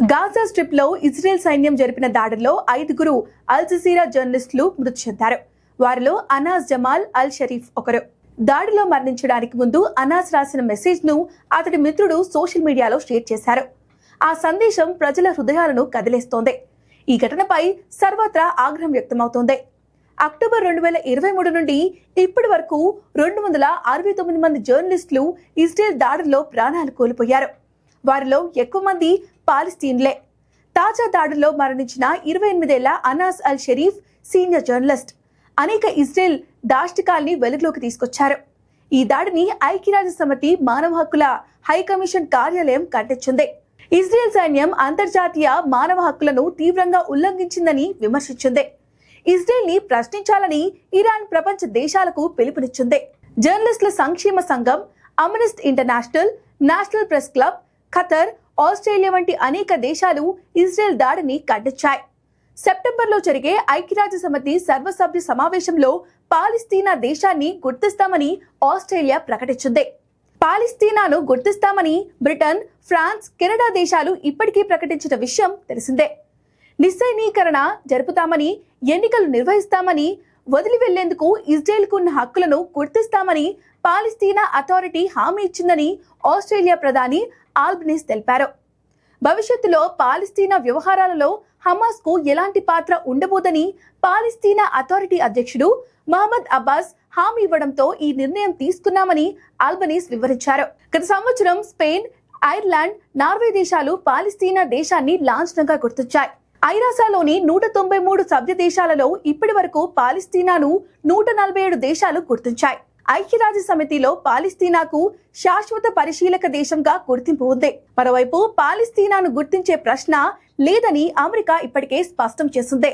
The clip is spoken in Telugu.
గాజా స్ట్రిప్లో ఇజ్రాయెల్ సైన్యం జరిపిన దాడుల్లో ఐదుగురు అల్ జజీరా జర్నలిస్టులు మృతి చెందారు. వారిలో అనాస్ జమాల్ అల్ షరీఫ్ ఒకరు. దాడిలో మరణించడానికి ముందు అనాస్ రాసిన మెసేజ్ను అతడి మిత్రుడు సోషల్ మీడియాలో షేర్ చేశారు. ఆ సందేశం ప్రజల హృదయాలను కదిలేస్తోంది. ఈ ఘటనపై సర్వత్రా ఆగ్రహం వ్యక్తమవుతోంది. అక్టోబర్ రెండు వేల ఇరవై మూడు నుండి ఇప్పటి వరకు రెండు వందల అరవై తొమ్మిది మంది జర్నలిస్టులు ఇజ్రాయెల్ దాడుల్లో ప్రాణాలు కోల్పోయారు. వారిలో ఎక్కువ మంది పాలిస్తీన్లే. తాజా దాడుల్లో మరణించిన ఇరవై ఎనిమిదేళ్ళ Anas al Sharif senior journalist. అనేక ఇజ్రాయెల్ దాష్టికాల్ని వెలుగులోకి తీసుకొచ్చారు. ఈ దాడిని ఐక్యరాజ్య సమితి మానవ హక్కుల హై కమిషన్ కార్యాలయం ఖండించింది ఇజ్రాయెల్ సైన్యం అంతర్జాతీయ మానవ హక్కులను తీవ్రంగా ఉల్లంఘించిందని విమర్శించింది. ఇజ్రాయెల్ని ప్రశ్నించాలని ఇరాన్ ప్రపంచ దేశాలకు పిలుపునిచ్చింది. జర్నలిస్టుల సంక్షేమ సంఘం Amnesty International National Press Club Qatar Australia వంటి అనేక దేశాలు ఇజ్రాయెల్ దాడిని ఖండించాయి. సెప్టెంబర్లో జరిగే ఐక్యరాజ్య సమితి సర్వసభ్య సమావేశంలో పాలిస్తీనా దేశాన్ని గుర్తిస్తామని ఆస్ట్రేలియా ప్రకటించింది. పాలిస్తీనాను గుర్తిస్తామని బ్రిటన్ ఫ్రాన్స్ కెనడా దేశాలు ఇప్పటికీ ప్రకటించిన విషయం తెలిసిందే. నిస్సైనీకరణ జరుపుతామని ఎన్నికలు నిర్వహిస్తామని వదిలి వెళ్ళేందుకు ఇజ్రాయెల్కు ఉన్న హక్కులను గుర్తిస్తామని పాలిస్తీనా అథారిటీ హామీ ఇచ్చిందని ఆస్ట్రేలియా ప్రధాని ఆల్బనీస్ తెలిపారు. భవిష్యత్తులో పాలిస్తీనా వ్యవహారాలలో హమాస్కు ఎలాంటి పాత్ర ఉండబోదని పాలిస్తీనా అథారిటీ అధ్యక్షుడు మహమ్మద్ అబ్బాస్ హామీ ఇవ్వడంతో ఈ నిర్ణయం తీసుకున్నామని ఆల్బనీస్ వివరించారు. గత సంవత్సరం స్పెయిన్ ఐర్లాండ్ నార్వే దేశాలు పాలిస్తీనా దేశాన్ని లాంఛనంగా గుర్తించాయి. ఐరాసాలోని నూట తొంభై మూడు సభ్య దేశాలలో ఇప్పటి వరకు పాలిస్తీనాను నూట నలభై ఏడు దేశాలు గుర్తించాయి. ఐక్యరాజ్య సమితిలో పాలిస్తీనాకు శాశ్వత పరిశీలక దేశంగా గుర్తింపు ఉంది. మరోవైపు పాలిస్తీనాను గుర్తించే ప్రశ్న లేదని అమెరికా ఇప్పటికే స్పష్టం చేసింది.